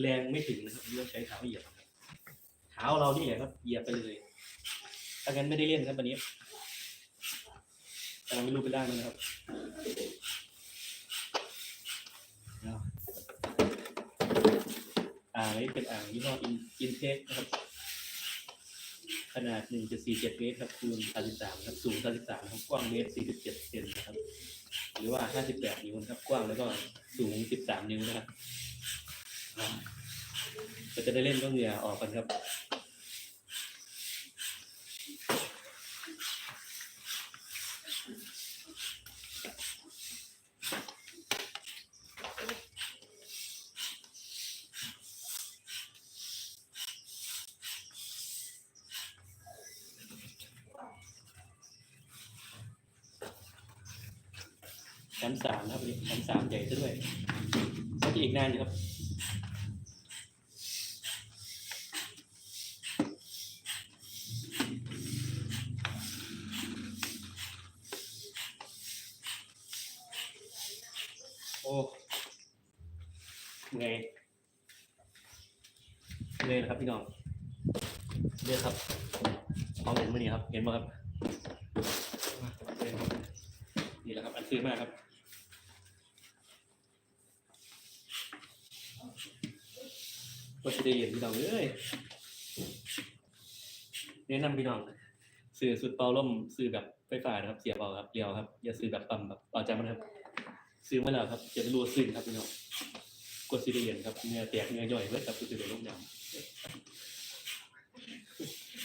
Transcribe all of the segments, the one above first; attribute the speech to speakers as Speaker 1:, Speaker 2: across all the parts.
Speaker 1: แรงไม่ถึงนะครับเลือกใช้เท้าเหยียบครับเท้าเรานี่แหละครับเหยียบไปเลยถ้างั้นไม่ได้เล่นครับวันนี้กำลังไม่รู้ไปได้นะครับอ่างนี้เป็นอ่างยี่ห้ออินเทคนะครับ ขนาด 1.47 เมตรครับคูณ33ครับสูง33ครับกว้างเมตร 47 เซนนะครับ หรือว่า 58 นิ้วนะครับ กว้างแล้วก็สูง 13 นิ้วนะครับ ก็จะได้เล่นก็เหงื่อออกกันครับชั้นสามนะครับวันนี้ชั้นสามใหญ่ซะด้วยก็จะอีกนานอยู่ครับ โอ้เหนื่อยเหนื่อยนะครับพี่น้อง เนี่ยครับของเห็นมือนี้ครับ เห็นไหมครับนี่แหละครับ อันซื้อมากครับก็จะได้เห็นพี่น้องเอ้ยแนะนำพี่น้องซื้อสุดเป่าล่มซื้อแบบไฟฟ้านะครับ เสียบเอาครับเรียวครับ อย่าซื้อแบบปั๊มแบบเอาใจมันครับซื้อมาแล้วครับจะได้รู้ซึ้งครับพี่น้องกดซีได้เห็นครับเนื้อแตกเนื้อย่อยเบิดครับคือเป็นโรคยำ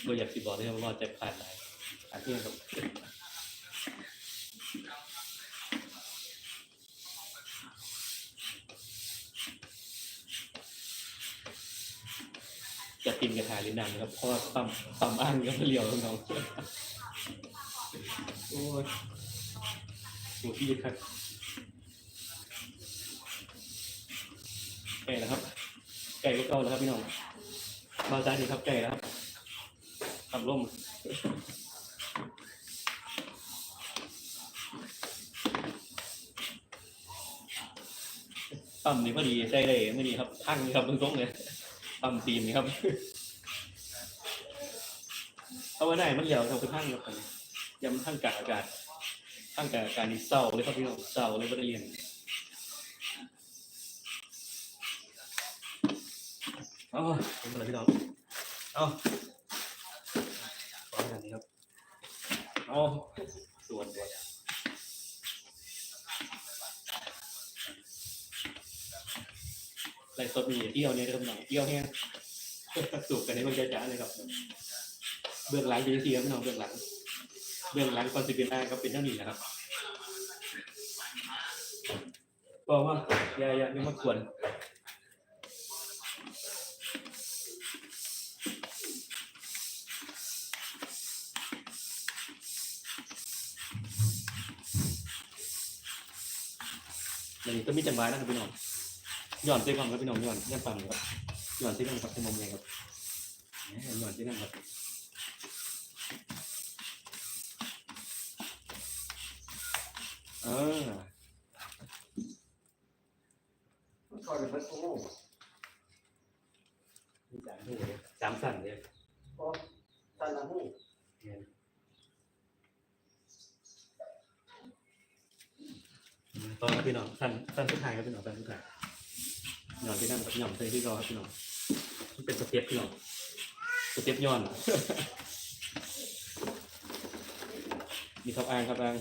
Speaker 1: บ่อยากสิบอกเลยครับว่าจะผ่านไหนผ่านที่ยงครับจะตินกระถาลิ้นดังครับเพราะว่าปั๊มปั๊มอ้างก็เลียวน้องโอ้ยโหพี่ครับไก่แล้วครับ ไก่ก็เก่าแล้วครับพี่น้องมาจานดีครับไก่แล้วครับ ทำร่มปั๊มนี่พอดีใช่เลยไม่ดีครับทั้งครับตรงๆเลยปั๊มตีมนี่ครับเอาไว้ได้มันเหลียวเราไปทั้งกับกันยำทั้งกางอากาศทั้งกางอากาศนี่เศร้าเลยครับพี่น้องเศร้าเลยไม่ได้เรียนเอ๋อเป็นอะไรพี่น้องเอา ขอกันนี้ครับเอาส่วนตัวไรสดมีเที่ยวเนี่ยนะครับพี่น้องเที่ยวแห้งสูบกันในมันจะจ้าเลยครับ เบื้องหลังเป็นที่ครับพี่น้องเบื้องหลัง เบื้องหลังคอนสิเป็นได้ก็เป็นเท่านี้นะครับบอกว่ายาอย่าไม่มาควร อย่างนี้ก็มีจังหวะนะครับพี่น้องหย่อนเส้นก่อนครับพี่น้องหย่อนย่อนปั่นครับหย่อนเส้นก่อนครับเต้มองไงครับหย่อนเส้นก่อนครับเออ
Speaker 2: ก่อนเป็นพันโอ้
Speaker 1: มีสามหูเลยสามสั่นเลย
Speaker 2: โหตันละหู
Speaker 1: ตอนครับพี่น้องสั่นสั่นทุกทายครับพี่น้องสั่นทุกทายห ย่อนที่นั่นกับหย่อนใส่ที่รอครับพี่น้องมันเป็นสเต็ปพี่น้องสเต็ปย้อนมีครับอ่างครับอ่าง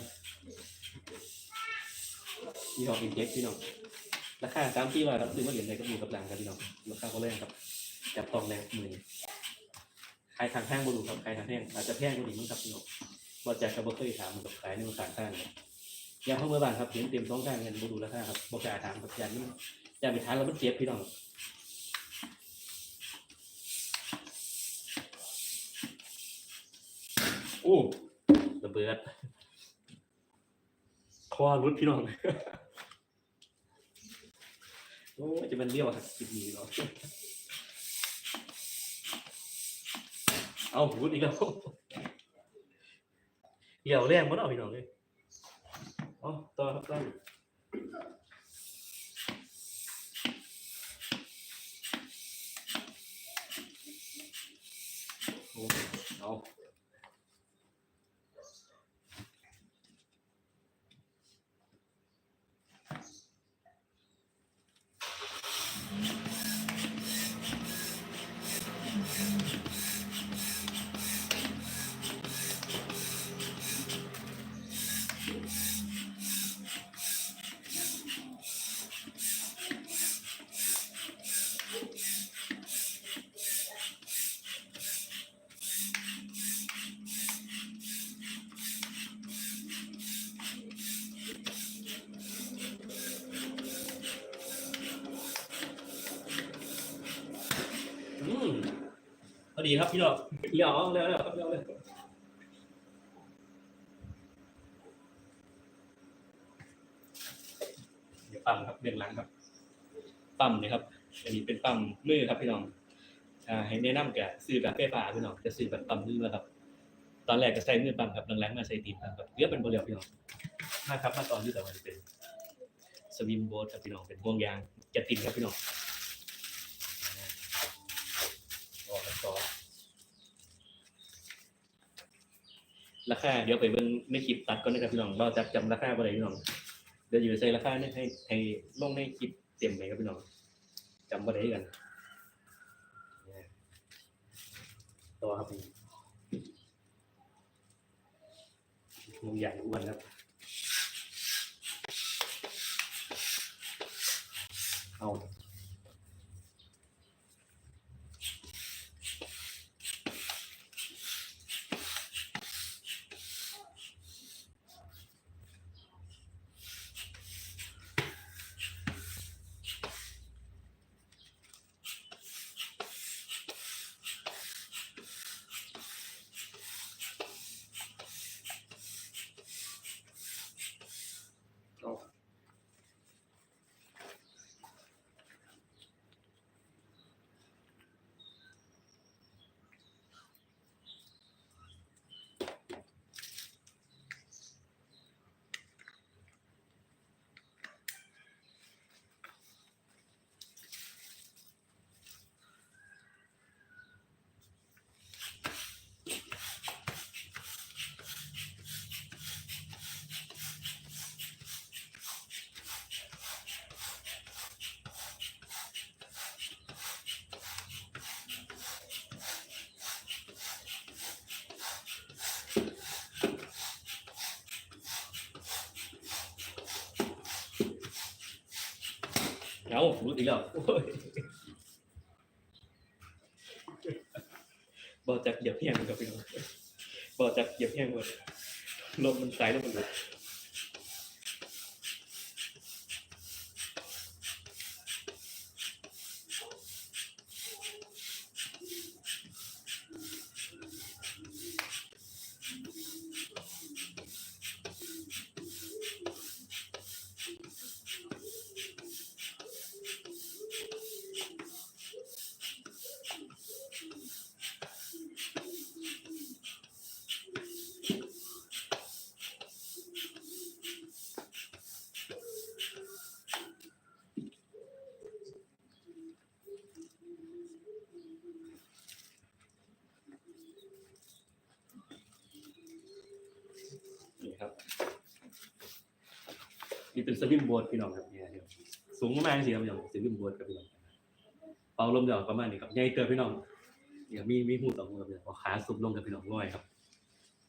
Speaker 1: มีของอินเจ็กพี่น้องราคาสามที่ว่าครับซื้อมาเหรียญใดก็มีกับหลังครับพี่น้องราคาก็แรงครับจับตองแรงมือขายทางแห้งบรูครับขายทางแห้งอาจจะแพงกว่านี้มั้งครับพี่น้องว่าใจกับบ่เคยถามมันกับขายในมันต่างข้างเลยยังเข้าเมื่อบานครับเห็นเต็มท้องข้างเงินบรูราคาครับบอกกล้าถามกับยันมั นยันไปทานแล้วมันเจ็บพี่น้องโอ้ระเบิดคอรุดพี่น้องโอ้จะเป็นเลี้ยวหักกิบนี้เหรอเอารุดอีกแล้วเหี่ยวแรงมั้งเอาพี่น้องเลยเอต่อครับต่อ เอาอืมพ อดีครับพี่น้องเลี้ยวเอาเร็วเร็วครับเร็วเร็วเดี๋ยวปั๊มครับเบื้องหลังครับ ปั๊มนี่ยครับ อันนี้เป็นปั๊มมือครับพี่น้องอ่าให้แนะนำแกซื้อแบบไฟฟ้าพี่น้องจะซื้อแบบปั๊มมือมาครับ ตอนแรกก็ใช้มือปั๊มครับหลังๆมาใช้ตีนปั๊มครับเรียกเป็นบริเวณพี่น้องมาครับมาตอนนี้แต่ว่าจะเป็นสวิมโบทครับพี่น้องเป็นห่วงยางจะติดครับพี่น้องต่อกันต่อ ราคาเดี๋ยวไปเบิ่งในคลิปตัดก่อนนะครับพี่น้องเราจะจำราคาบ่ได้พี่น้องเดี๋ยวอยู่ใส่ราคาเนี่ยให้ให้ลงในคลิปเต็มเลยครับพี่น้องจำบ่ได้กันตัวครับผมมุมใหญ่อ้วนครับ เอาเอา เอารู้อีกแล้วโอ้ยบอจักเหยียบเพียงกับพี่น้องบอจักเหยียบเพียงหมดลมมันสายลมมันหลุด นี่เป็นสวิมโบร์ดพี่น้องครับเนี่ยเดี๋ยวสูงประมาณสี่ครับพี่น้องสวิมโบร์ดครับพี่น้องเป่าลมเดี๋ยวประมาณนี้ครับใหญ่เกินพี่น้องเดี๋ยวมีมีหูสองหูครับพี่น้องขาสุบลงกับพี่น้องร้อยครับ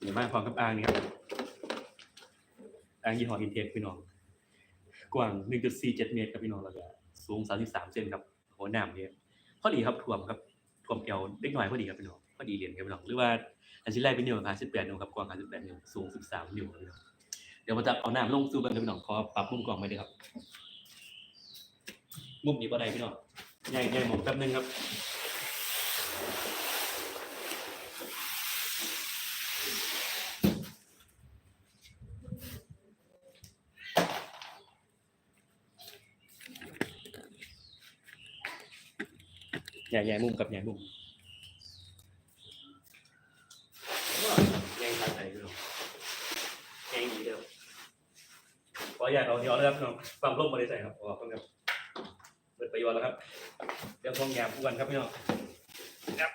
Speaker 1: เดี๋ยวมาพร้อมกับอ่างนี่ครับอ่างยี่ห้ออินเทคพี่น้อง กว้าง1.47เมตรครับพี่น้องแล้วก็สูง33เซนครับโหน้ำเนี่ยพอดีครับท่วมครับท่วมเอวเล็กน้อยพอดีครับพี่น้องพอดีเหรียญครับพี่น้องหรือว่าอันชิ้นแรกเป็นนิ้วขา18นิ้วครับกว้าง58นิ้วสูง13นิ้วครับพี่น้อง เดี๋ยวมาจะเอาน้ำลงสู่บิ่งครับพี่น้องขอปรับมุมกล้องไปด้วยครับ มุมนี้บ่ได้พี่น้องใหญ่ใหญ่หมองแป๊บนึงครับใหญ่ใหญ่มุมกับใหญ่มุม นุญาตเอาที่เอาเลยครับพี่น้องร่มมาได้ใส่ครับขอบคุณครับเปิดประโยชน์แล้วครับเดี่ยวท้องยามคู่กันครับพี่น้องครับ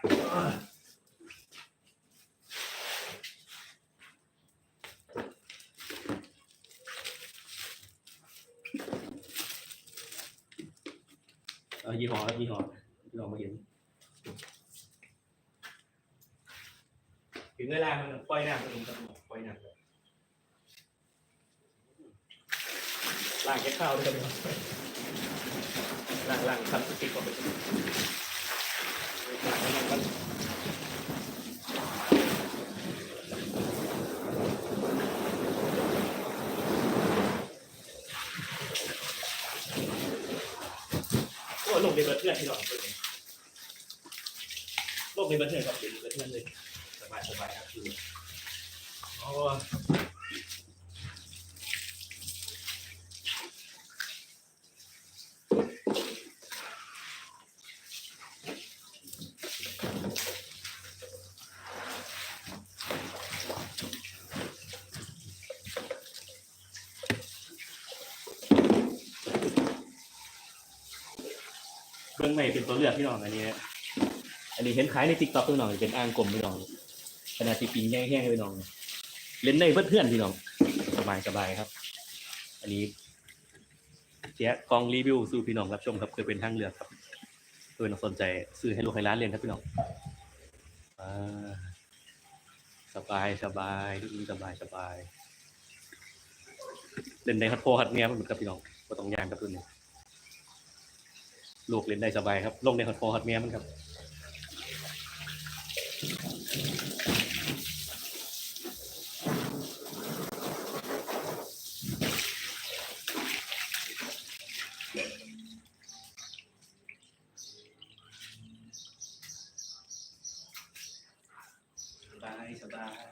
Speaker 1: เอายี่ห้อครับยี่ห้อลองมาเห็นถึงเวลามันปล่อยน้ำมันลงกระดปล่อยน้ำ ลยล้างแค่ข้าวด้วยกันครับล้างล้างทำสติกก่อนไปล้างล้างกันโอ้ลงในเบอร์เทือนที่หลอกเลยลงในเบอร์เทือนกับเป็นเบอร์เทือนเลยสบายสบายครับคือโอ้เบื้อ งในเป็นตัวเลือกพี่น้องอันนี้ อันนี้เห็นขายในติ๊กต็อกพี่น้องเป็นอ่างกลมพี่น้องขนาดที่ปิงแห้งๆพี่น้องเล่นในเพื่อนเพื่อนๆพี่น้องสบายสบายครับ อันนี้เจ๊กองรีวิวสู่พี่น้องรับชมครับเคยเป็นทางเลือกครับเพื่อนสนใจซื้อให้ลูกให้ร้านเรียนครับพี่น้องสบายสบายทุกสบายสบายเล่นในฮัตโฟฮัตเนี้ยเหมือนกับพี่น้องก็ต้องยางกับตัวนี้ ลูกเล่นได้สบายครับ ลงในฮัตโฟฮัตเนี้ยมันครับบายสบาย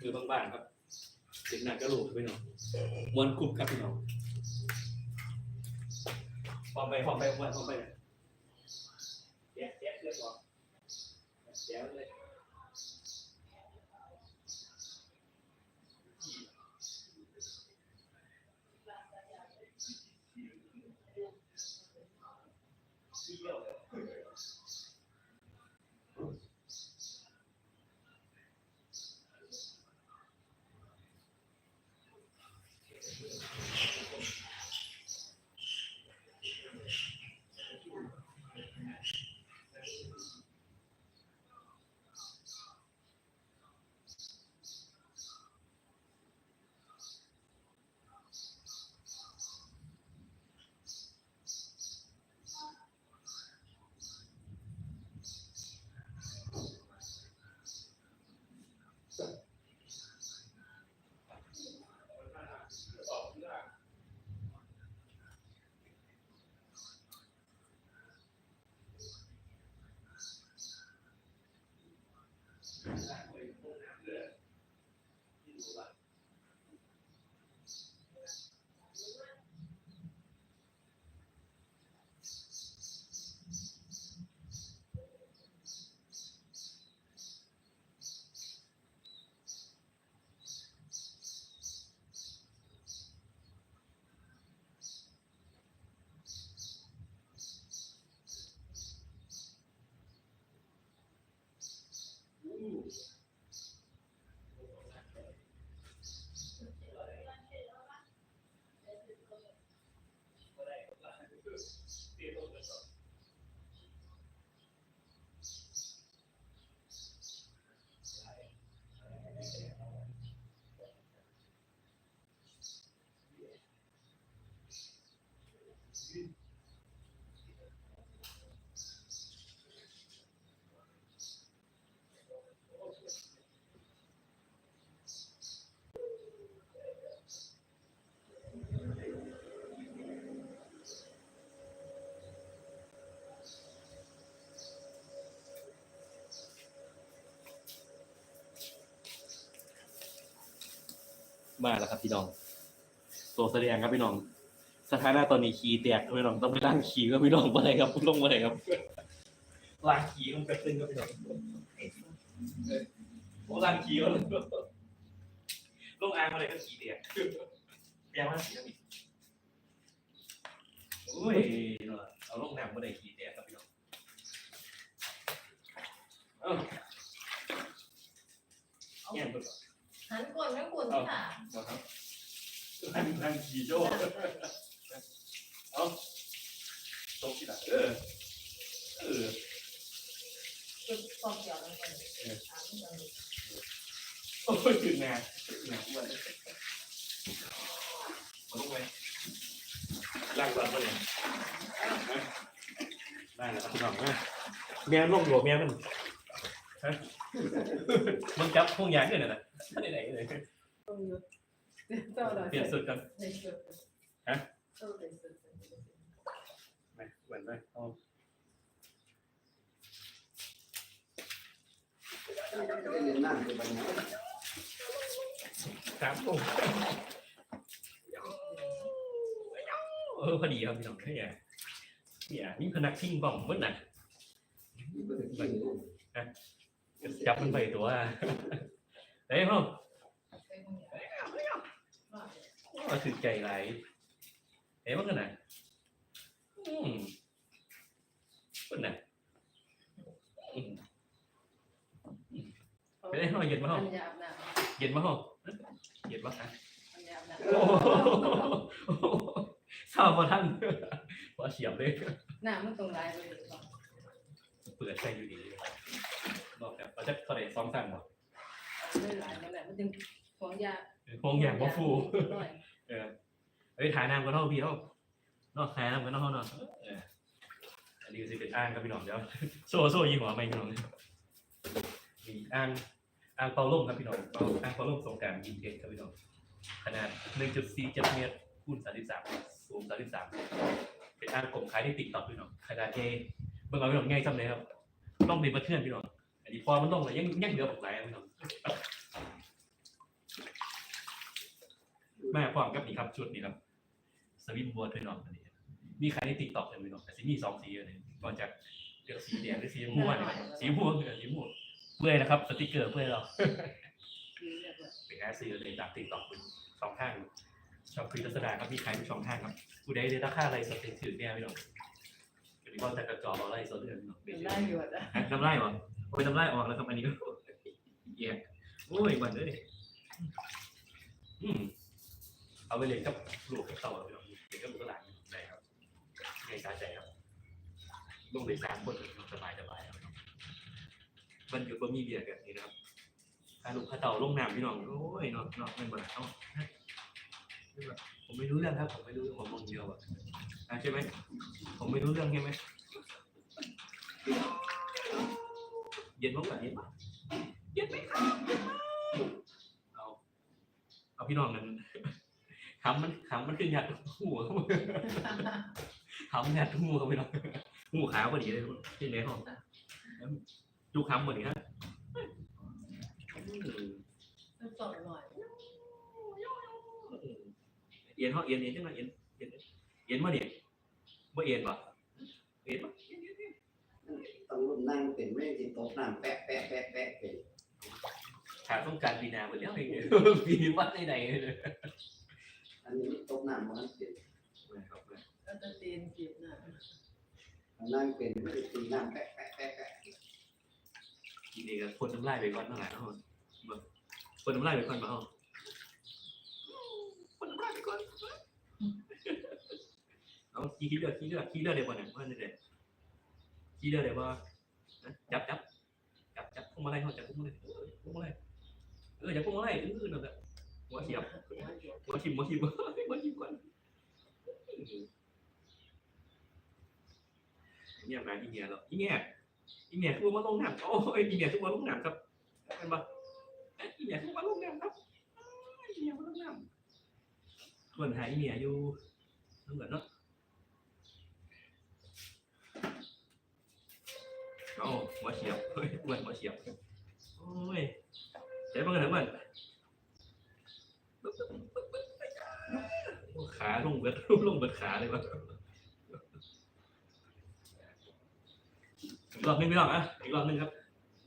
Speaker 1: มือบางๆครับเด็กหนักก็ลูกพี่น้อง มวนกลุ่มครับพี่น้องพอมไปพอมไปพร้อมไปพอมไป มากแล้วครับพี่น้อง ตัวแสดงครับพี่น้อง สถานะตอนนี้ขี่แตกพี่น้องต้องไปล้างขี่ก็พี่น้องไปเลยครับลงมาเลยครับล้างขี่มันกระตึงครับพี่น้องเออโอ้ล้างขี่ก็เลยลงอ่างมาเลยก็ขี่แตกแปลว่าขี่แล้วพี่โอ้ยเอาลงน้ำมาเลยขี่แตกครับพี่น้องเอ้าแย่งไปก่อน
Speaker 3: หันก่อนไม่ควรที่ค่ะ
Speaker 1: มาครับนั่งนั่งขี่โจ้เอาตกที่ไหนเออ เออ
Speaker 3: คือความเกี่ยวกันก่อนถามกัน
Speaker 1: โอ้ยถึงงานถึงงานอ้วนมาลงไปล่างก่อนมาเลยได้แล้วครับพี่น้องนะแม่ลงหัวแม่มันฮะมันจับพวกยางเนี่ยนะ ไม่ได้ไหนเลย
Speaker 3: ต้องยุดเจ้าเรา
Speaker 1: เปลี่ยนสุดกัน
Speaker 3: ในสุด
Speaker 1: ฮะ
Speaker 3: เจ้าในสุด
Speaker 1: ไหมเหมือนไหมเอา
Speaker 2: ได้เรียนนั่งเป็นบันนี้
Speaker 1: ครับโอ้เออพอดีครับพี่น้องเนี่ยเนี่ยนี่พนักทิ้งบ้องมันน่ะ
Speaker 2: นี่ก็ถึงที่ลูก
Speaker 1: จับมันไปตัวเฮ้ยพ่อ
Speaker 3: ไปห้องยาว่า
Speaker 1: ว่าถือใจไรเฮ้ยมันกันไหนอืมมันน่ะอืมไปได้ห้องเย็นมาห้องเย็นมาห้องเย็นมาฮะำ
Speaker 3: อันยาบน้
Speaker 1: โอ้โหทราบว่าท่านว่าเฉียบเลยำ
Speaker 3: น้ำมันตรงลายเลย
Speaker 1: เปิดใจอยู่ดีบอกแบบเราจะเขาได้ซ้อมสั่งห
Speaker 3: ม่ลา ยนั่นแหละมันจึงของยา
Speaker 1: พงอย่างว่าฟู
Speaker 3: หน่อย
Speaker 1: เออเอ้ยถ่ายน้ำกันเท่าพี่เท่าเนอกถ่ายน้ำกันเท่าเนาะเอออันนี้สิเป็นอ้างครับพี่น้องเดี๋ยวโซ่โซ่ยี่หัวไม่พี่น้องมีอ้างอ้างเปาล่มครับพี่น้องเปาอ้างเปาล่มสงกรารยิงเด็กครับพี่น้องขนาด1.47เมตรคูณ33สูง33เป็นอ้างกลมคล้ายที่ติ๊กต็อกพี่น้องขนาดเอเบิ่งเอาพี่น้องง่ายซ้ำเลยครับต้องเป็นมาเทื่อนพี่น้องอันนี้พอมันลงเลยยังยังเหลือผมหลายอะพี่น้อง แม่พร้อมกับนี่ครับชุดนี้ครับ สวิมบัวพี่น้องอันนี้มีใครในติ๊กต็อกเลยพี่น้องแต่สีมีสองสีเลยก็จะเลือกสีแดงหรือสีม่วงนะครับสีม่วงคือสีม่วงเพื่อยนะครับ สติกเกอร์เพื่อยเรา
Speaker 3: คือเรียกว่า
Speaker 1: เป็นแอร์ซีเลยจากติ๊กต็อกเป็นสองข้างชอบฟรีลักษณะครับมีขายทุกช่องทางครับผู้ใดได้ราคาอะไรสเต็กถือเนี่ยพี่น้องเดี๋ยวนี้ก็จะกระจอกอะไรโซเดือนพี่น้อง
Speaker 3: เป็นได้อยู่อะ
Speaker 1: น้ำลายวะโอ้ยน้ำลายออกแล้วครับอันนี้ก็แย่โอ้ยบันเลยอืม เอาไปเลยกับลูกกับเต่าพี่น้องเด็กกับลูกหลานได้ครับง่ายใจครับลงเลยสามคนสบายสบายครับมันหยุดว่มีเบียร์กันนี่นะครับพาลูกพาเต่าลงน้ำพี่น้องโอ้ยนาะเนาะเป็นบ่เอ้าผมไม่รู้เรื่องครับ ผมไม่รู้เรื่องผมมองเดียวอะอะใช่ไหมผมไม่รู้เรื่องใช่ไหมเย็นมั้งแบบเย็นปะเย็นไหมครับเย็นมากเอาเอาพี่น้องกัน ขำมันขำมันขึ้นหยัดหัวขำหยัดหัวเขาไปน้องหัวขาวพอดีเลยที่ไหนห้องดูขำหมดนี่ฮะอืม
Speaker 3: ต้องสอนหน่อย
Speaker 1: เอียนเขาเอียนเอียนจังไงเอียนเอียนเอียนมาเดี๋ยวบ่เอียนปะเอียนปะ
Speaker 2: ต้องรุ่นนั่งเป็นไม่ที่โต๊ะน้ำแปะแปะแปะแปะเป็น
Speaker 1: ถามต้องการปีนาหมดแล้วไอ้เนี่ยปีวัดในไหนเลย
Speaker 2: อั นนี้โต๊ะน้ำมันเป็น
Speaker 1: ครับ
Speaker 3: ก็จะตีนจีบน่ะ
Speaker 2: นั่งเป็นไม่ได้ตีน้ำแปะแปะแปะแปะ
Speaker 1: ทีนี้ก็คนน้ำลายไปก่อนเท่าไหร่เนาะคนน้ำลายไปก่อนมาเอาคนน้ำลายไปก่อนเอาขี้เลือดขี้เลือดขี้เลือดเดี๋ยวก่อนเนี่ยเพื่อนเดี๋ยวขี้เลือดเดี๋ยวว่าจับจับจับจับพวงมาลัยเขาจับพวงมาลัยพวงมาลัยเออจับพวงมาลัยอื่นๆนั่นแหละ หัวเสียบหัวชิมหัวชิมหัวชิมก่อนเนี่ยมาอีเมียแล้วอีเมียอีเมียทุกมาลงน้ำโอ้ยอีเมียทุกมาลงน้ำครับเป็นปะอีเมียทุกมาลงน้ำครับอีเมียมาลงน้ำส่วนหาอีเมียอยู่นั่นเหมือนเนาะโอ้หัวเฉียบเฮ้ยอ้วนหัวเฉียบโอ้ยเจ๊บ้างกันเหรอน ขาลงเบิดลงเบิดขาเลยวะอีกรอบหนึงไม่รอบอะอีกรอบหนึงครับ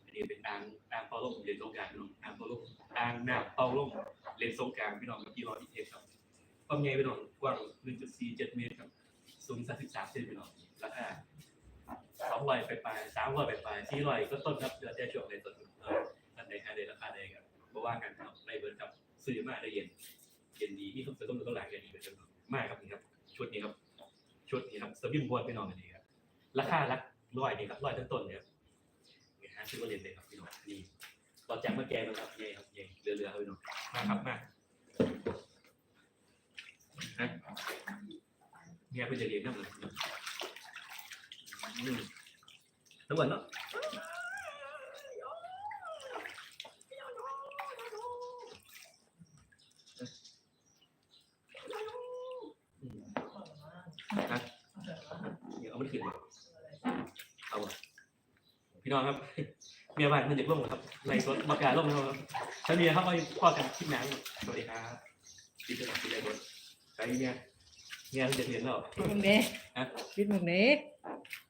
Speaker 1: อันนี้เป็นอ่างอ่างเปาลงเรียนสงกรารพี่น้องอ่างเปาลงอ่างน้ำเปาลงเรียนสงกรารพี่น้องกับพี่รอที่เทปครับความใหญ่พี่น้องกว้าง1.47เมตรครับสูง33เซนพี่น้องราคาสองร้อยไปไปสามร้อยไปไปสี่ร้อยก็ต้นครับเดือนแต่ช่วงในต้นเอออันใดค่าใดราคาใดครับบ่ว่ากันครับในเบิร์ดครับซื้อมาได้เย็นเย็นดีมีทุกเสริมตัวหลายอย่างดีเหมือนกัน มากครับนี่ครับชุดนี้ครับชุดนี้ครับสวิมบอลไปนอนกันดีครับราคาลักร้อยนี่ครับร้อยต้นๆเนี่ยเนี่ยฮะซื้อมาเรียนเลยครับพี่น้องนี่ต่อจากเมื่อแกมันครับเย่ครับเย่เรือๆครับพี่น้องมากครับมาฮะเนี่ยเป็นจะเรียนนั่นเลยอืมทั้งหมดเนาะ ฮะเดี๋ยวเอามันขึ้นมาเอาอะพี่น้องครับ เมียบ้านมันจะร่วงเหรอครับในรถบอกการร่วงนะครับถ้าเมียเขาไปพ่อกันที่น้ำสวัสดีครับพี่จะบอกพี่ได้รถใครเมียเมียมันจะเรียนแล้ว
Speaker 3: มึงเด้
Speaker 1: ฮะ
Speaker 3: ปิดมึงเด้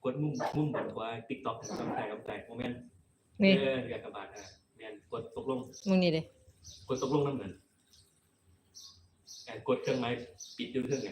Speaker 1: กดมุมมุมบนกว่าติ๊กต็อกกำใจกำใจโมเมนต์
Speaker 3: นี่
Speaker 1: เอออยากกระบาดอะเมียนกดตกลง
Speaker 3: มึงนี่เด้
Speaker 1: กดตกลงนั่นเหมือนการกดเครื่องไม้ปิดด้วยเครื่องไง